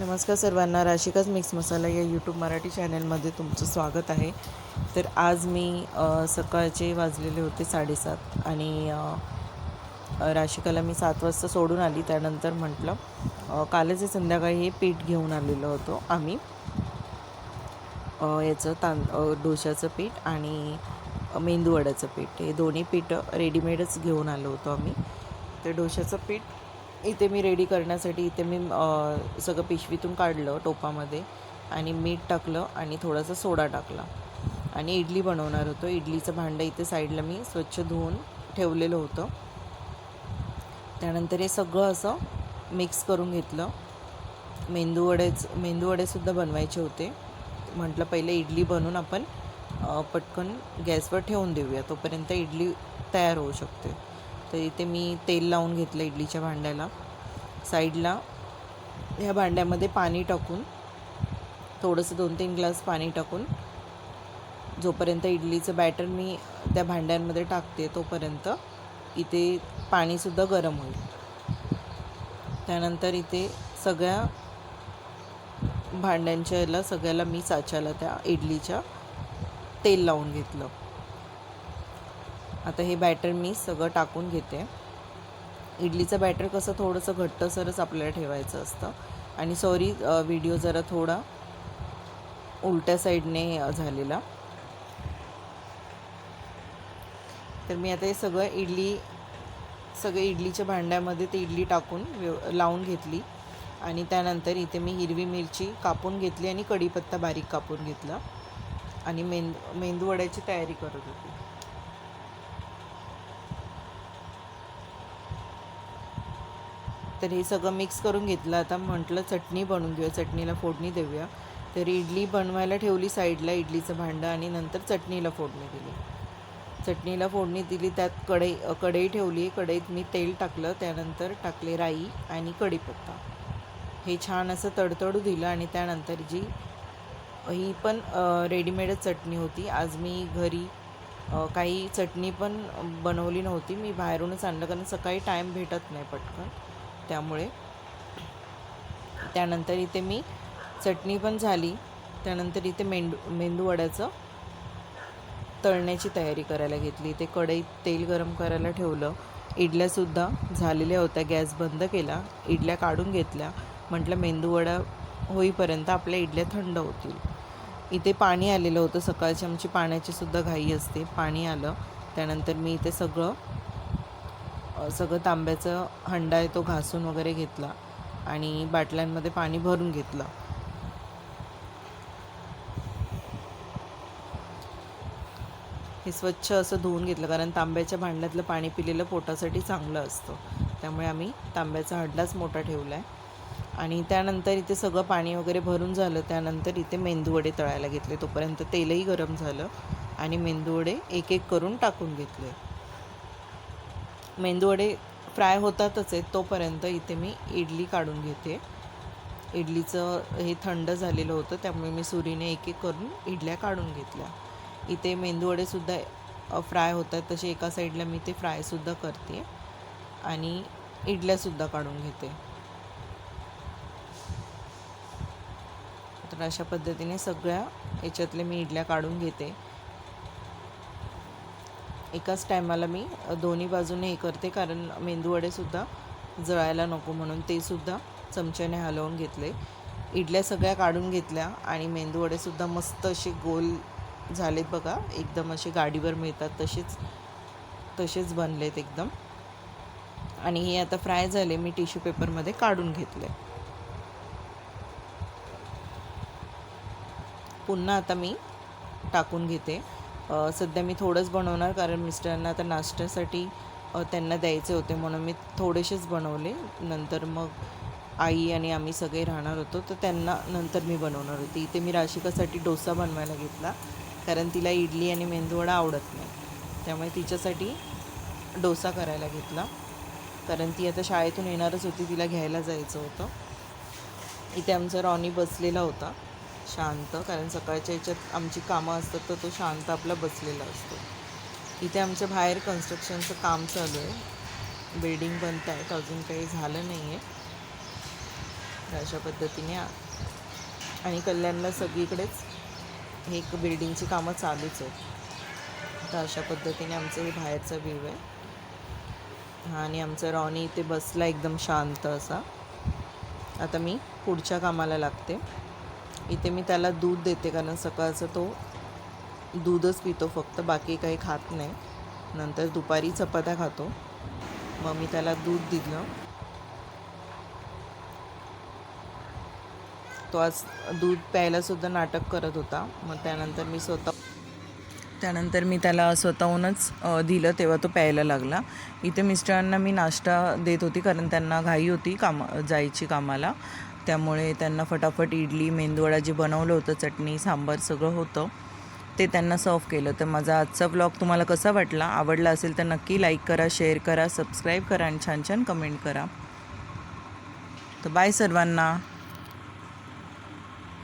नमस्कार सर्वांना राशिकाच मिक्स मसाला या यूट्यूब मराठी चॅनलमध्ये तुमचं स्वागत आहे. तर आज मी सकाळचे वाजलेले होते साडेसात आणि राशिकाला मी सात वाजता सोडून आली. त्यानंतर म्हटलं कालच संध्याकाळी हे पीठ घेऊन आलेलो होतो आम्ही. याचं तां डोशाचं पीठ आणि मेंदूवड्याचं पीठ. हे दोन्ही पीठं रेडीमेडच घेऊन आलो होतो आम्ही. तर डोशाचं पीठ इथे मी रेडी करण्यासाठी इथे मी सगळं पिशवीतून काढलं टोपामध्ये आणि मीठ टाकलं आणि थोडासा सोडा टाकला. आणि इडली बनवणार होतो. इडलीचं भांडं इथे साईडला मी स्वच्छ धुवून ठेवलेलं होतं. त्यानंतर हे सगळं असं मिक्स करून घेतलं. मेंदूवडेच मेंदूवडेसुद्धा बनवायचे होते. म्हटलं पहिले इडली बनवून आपण पटकन गॅसवर ठेवून देऊया. तोपर्यंत इडली तयार होऊ शकते. तर इथे मी तेल लावून घेतलं इडलीच्या भांड्याला. साईडला ह्या भांड्यामध्ये पाणी टाकून थोडंसं दोन तीन ग्लास पाणी टाकून जोपर्यंत इडलीचं बॅटर मी त्या भांड्यांमध्ये टाकते तोपर्यंत इथे पाणीसुद्धा गरम होईल. त्यानंतर इथे सगळ्या भांड्यांच्या याला सगळ्याला मी साच्याला त्या इडलीच्या तेल लावून घेतलं. आता हे बॅटर मी सगळं टाकून घेते. इडलीचं बॅटर कसं थोडंसं घट्टसरच आपल्याला ठेवायचं असतं. आणि सॉरी व्हिडिओ जरा थोडा उलट्या साईडने झालेला. तर मी आता हे सगळं इडली सगळे इडलीच्या भांड्यामध्ये ते इडली टाकून व्यव लावून घेतली. आणि त्यानंतर इथे मी हिरवी मिरची कापून घेतली आणि कढीपत्ता बारीक कापून घेतला. आणि मेंद मेंदूवड्याची तयारी करत होती. तर हे सगळं मिक्स करून घेतलं. आता म्हटलं चटणी बनवून घेऊया. चटणीला फोडणी देऊया. तर इडली बनवायला ठेवली साईडला इडलीचं भांडं आणि नंतर चटणीला फोडणी दिली. चटणीला फोडणी दिली. त्यात कढई कढई ठेवली. कढईत मी तेल टाकलं. त्यानंतर टाकले राई आणि कढीपत्ता. हे छान असं तडतडू दिलं आणि त्यानंतर जी ही पण रेडीमेडच चटणी होती. आज मी घरी काही चटणी पण बनवली नव्हती. मी बाहेरूनच आणलं कारण सकाळी टाईम भेटत नाही पटकन. त्यामुळे त्यानंतर इथे मी चटणी पण झाली. त्यानंतर इथे मेंदू मेंदू वड्याचं तळण्याची तयारी करायला घेतली. ते कढईत तेल गरम करायला ठेवलं. इडल्यासुद्धा झालेल्या होत्या. गॅस बंद केला. इडल्या काढून घेतल्या. म्हटलं मेंदूवडा होईपर्यंत आपल्या इडल्या थंड होतील. इथे पाणी आलेलं होतं. सकाळची आमची पाण्याचीसुद्धा घाई असते. पाणी आलं. त्यानंतर मी इथे सगळं सगळं तांब्याचं हंडा आहे तो घासून वगैरे घेतला आणि बाटल्यांमध्ये पाणी भरून घेतलं. हे स्वच्छ असं धुवून घेतलं कारण तांब्याच्या भांड्यातलं पाणी पिलेलं पोटासाठी चांगलं असतं. त्यामुळे आम्ही तांब्याचा हंडाच मोठा ठेवला आहे आणि त्यानंतर इथे सगळं पाणी वगैरे भरून झालं त्यानंतर इथे मेंदूवडे तळायला घेतले. तोपर्यंत तेलही गरम झालं आणि मेंदूवडे एक एक करून टाकून घेतले. मेंदूवडे फ्राय होतातच आहेत तोपर्यंत इथे मी इडली काढून घेते. इडलीचं हे थंड झालेलं होतं त्यामुळे मी सुरीने एक एक करून इडल्या काढून घेतल्या. इथे मेंदूवडेसुद्धा फ्राय होतात तसे एका साईडला मी ते फ्रायसुद्धा करते आणि इडल्यासुद्धा काढून घेते. तर अशा पद्धतीने सगळ्या याच्यातले मी इडल्या काढून घेते. एकाच टायमाला मी दोन्ही बाजूने हे करते कारण मेंदूवडेसुद्धा जळायला नको म्हणून ते सुद्धा चमच्याने हलवून घेतले. इडल्या सगळ्या काढून घेतल्या आणि मेंदूवडेसुद्धा मस्त असे गोल झालेत बघा. एकदम असे गाडीवर मिळतात तसेच तसेच बनलेत एकदम. आणि हे आता फ्राय झाले मी टिश्यू पेपरमध्ये काढून घेतले. पुन्हा आता मी टाकून घेते. सध्या मी थोडंच बनवणार कारण मिस्टरांना आता नाश्त्यासाठी त्यांना द्यायचे होते म्हणून मी थोडेसेच बनवले. नंतर मग आई आणि आम्ही सगळे राहणार होतो. तर त्यांना नंतर मी बनवणार होती. इथे मी राशिकासाठी डोसा बनवायला घेतला कारण तिला इडली आणि मेंदूवडा आवडत नाही. त्यामुळे तिच्यासाठी डोसा करायला घेतला. कारण ती आता शाळेतून येणारच होती तिला घ्यायला जायचं होतं. इथे आमचा रॉनी बसलेला होता. शांत कारण सकाळच्या याच्यात आमची कामं असतात तर तो शांत आपला बसलेला असतो. इथे आमच्या बाहेर कन्स्ट्रक्शनचं काम चालू आहे. बिल्डिंग बनत आहेत अजून काही झालं नाही आहे तर अशा पद्धतीने आणि कल्याणला सगळीकडेच हे एक बिल्डिंगची कामं चालूच आहेत. तर अशा पद्धतीने आमचं हे बाहेरचा व्ह्यू आहे. हा आणि आमचा रॉनी इथे बसला एकदम शांत असा. आता मी पुढच्या कामाला लागते. इथे मी त्याला दूध देते कारण सकाळचं तो दूधच पितो फक्त बाकी काही खात नाही. नंतर दुपारी चपात्या खातो. मग मी त्याला दूध दिलं. तो आज दूध प्यायलासुद्धा नाटक करत होता. मग त्यानंतर मी स्वतः त्यानंतर मी त्याला स्वतःहूनच दिलं तेव्हा तो प्यायला लागला. इथे मिस्टरांना मी नाश्ता देत होती कारण त्यांना घाई होती कामा जायची कामाला. त्यामुळे त्यांना फटाफट इडली मेंदूवडा जे बनवलं होतं चटणी सांबार सगळं होतं ते त्यांना सर्व केलं. तर माझा आजचा ब्लॉग तुम्हाला कसा वाटला आवडला असेल तर नक्की लाईक करा शेअर करा सबस्क्राईब करा आणि छान छान कमेंट करा. तर बाय सर्वांना.